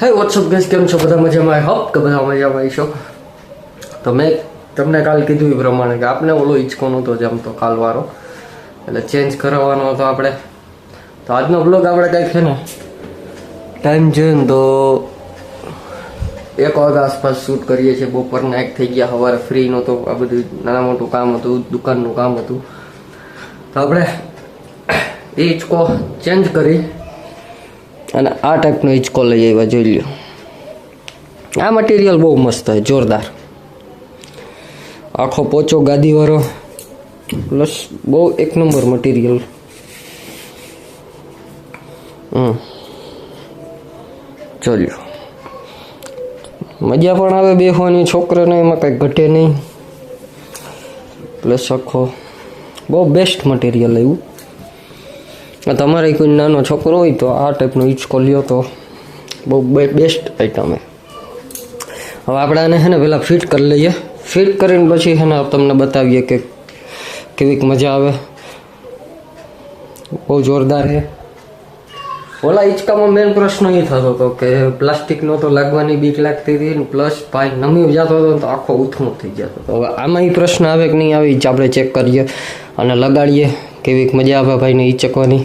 હે WhatsApp gas કેમ છો? બધા મજામાં? આઈ હોપ કે બધા મજામાં આવીશો તો મેં તમને કાલ કીધું એ પ્રમાણે કે આપણે ઓલો હિંચકો નહોતો જમતો કાલવારો. એટલે ચેન્જ કરાવવાનો હતો આપણે. તો આજનો બ્લોગ આપણે કંઈક છે ને ટાઈમ જોઈએ ને તો એક વાગ્યા આસપાસ શૂટ કરીએ છીએ. બપોરના એક થઈ ગયા, સવારે ફ્રી નહોતો. આ બધું નાના મોટું કામ હતું, દુકાનનું કામ હતું. તો આપણે એ હિંચકો ચેન્જ કરી. અને આ ટાઈપનો હિંચકો લઈ આવ્યા, જોઈ લ્યો. આ મટીરિયલ બહુ મસ્ત છે, જોરદાર. આખો પોચો ગાદીવાળો પ્લસ બહુ એક નંબર મટીરિયલ હમ. ચાલ્યો મજા પણ આવે બેસવાની છોકરાને એમાં કંઈ ઘટે નહીં. પ્લસ આખો બહુ બેસ્ટ મટીરિયલ આ તમારે કોઈ નાનો છોકરો હોય તો આ ટાઈપનો હિંચકો લ્યો તો બહુ બેસ્ટ આઈટમ હવે આપણે આને ને પહેલાં ફિટ કરી લઈએ. ફિટ કરીને પછી ને તમને બતાવીએ કે કેવીક મજા આવે. બહુ જોરદાર છે. ઓલા હિંચકામાં મેન પ્રશ્ન એ થતો હતો કે પ્લાસ્ટિકનો તો લાગવાની બીક લાગતી હતી પ્લસ પાઇપ નમી જતો હતો તો આખો ઉથમો થઈ જતો હતો. હવે આમાં એ પ્રશ્ન આવે કે નહીં આવે એ આપણે ચેક કરીએ અને લગાડીએ. કેવીક મજા આવે ભાઈને હિંચકવાની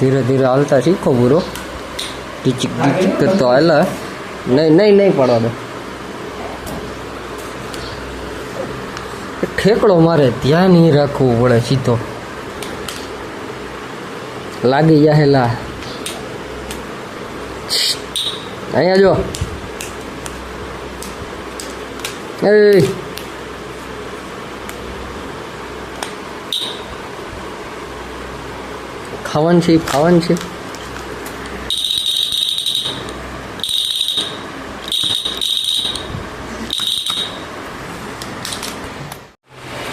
ધીરે ધીરે હાલતા શીખો પૂરો. ટીચિક ટીચિક કરતો હાલા. નહીં નહીં નહીં પાડવા દો. ઠેકડો મારે ધ્યાન નહીં રાખવું પડે સીધો. લાગી જાહેલા અહીંયા જો. એ ખાવાનું છે ખાવાનું છે.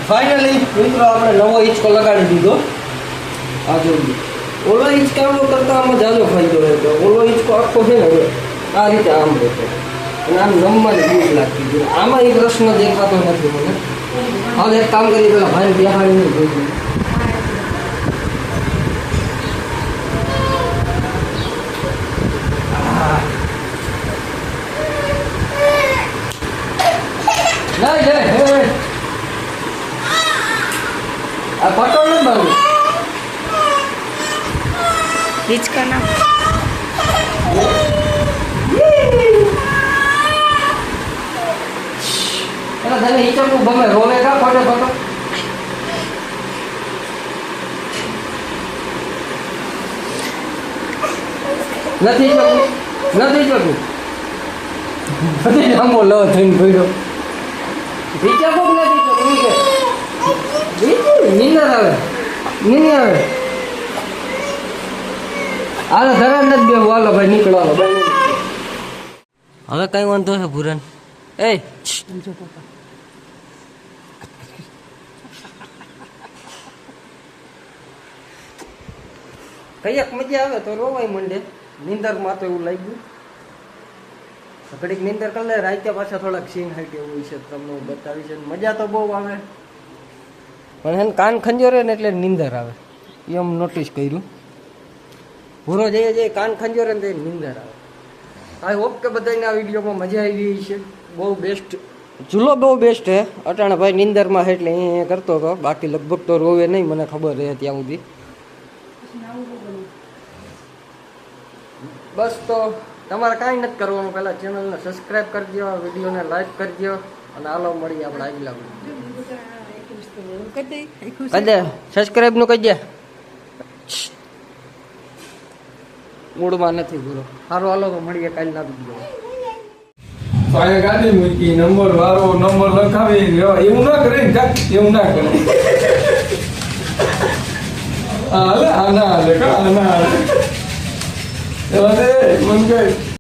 ફાઇનલી મિત્રો, આપણે નવો હિંચકો લગાડી દીધો. આ જોઈ ઓલો હિંચકાનો કરતાં આમાં જાજો ફાયદો રહેતો ઓલો હિંચકો આખો છે ને હવે, આ રીતે આમ રહેતો. અને આમ રમવાની બીક લાગતી હતી. આમાં એ પ્રશ્ન દેખાતો નથી મને. હવે એક કામ કરી પેલા ભાઈ બેહાડીને જોઈ લઈએ. ના જાય આ પટોળ નથી બાંધવું હિંચકા ના એલા તને હિચકનું ગમે રોવે કા ફટો ફટો. નથી જવું નથી જવું નથી લાંબો લ થઈને પડ્યો વિચારો કોક નથી જવું વિચે વિચે નીંદર આવે નિંદર આવે હાલો ધરા નથી બે હાલો ભાઈ નીકળવાનો હવે કઈ વાંધો છે ભૂરન? એ કંઈક મજા આવે તો રોવાય મંડે. નિંદરમાં તો એવું લાગ્યું. ઘડીક નિંદર કરી રાત્યા રાતે પાછા થોડાક સીન હાઈટ એવું હોય છે તમને હું બતાવીશ અને મજા તો બહુ આવે. પણ એને કાન ખંજોરે ને એટલે નિંદર આવે. એ આમ નોટિસ કર્યું. ભૂરો જઈએ જઈએ કાન ખંજોરે ને નિંદર નીંદર આવે. આઈ હોપ કે બધાને આ વિડીયોમાં મજા આવી છે. બહુ બેસ્ટ ચૂલો બહુ બેસ્ટ હે. અટાણે ભાઈ નિંદરમાં છે એટલે અહીંયા કરતો હતો. બાકી લગભગ તો રોવે નહીં મને ખબર રહે ત્યાં સુધી. બસ તો તમારે કાંઈ નથી કરવાનું. પહેલાં ચેનલને સબસ્ક્રાઈબ કરજો વિડીયોને લાઈક કરજો અને હાલો મળીએ આપણે આગલા કદે સબસ્ક્રાઈબનું કહી દે મૂડમાં નથી બોલો સારું હાલો, તો મળીએ કાલના વીડિયો અહીંયા ગાડી મૂકી, નંબર વારો નંબર લખાવી. એવું ના કરે ને એવું ના કરે. હાલે આના હાલે, કા આના હાલે? એવા દે મન કઈ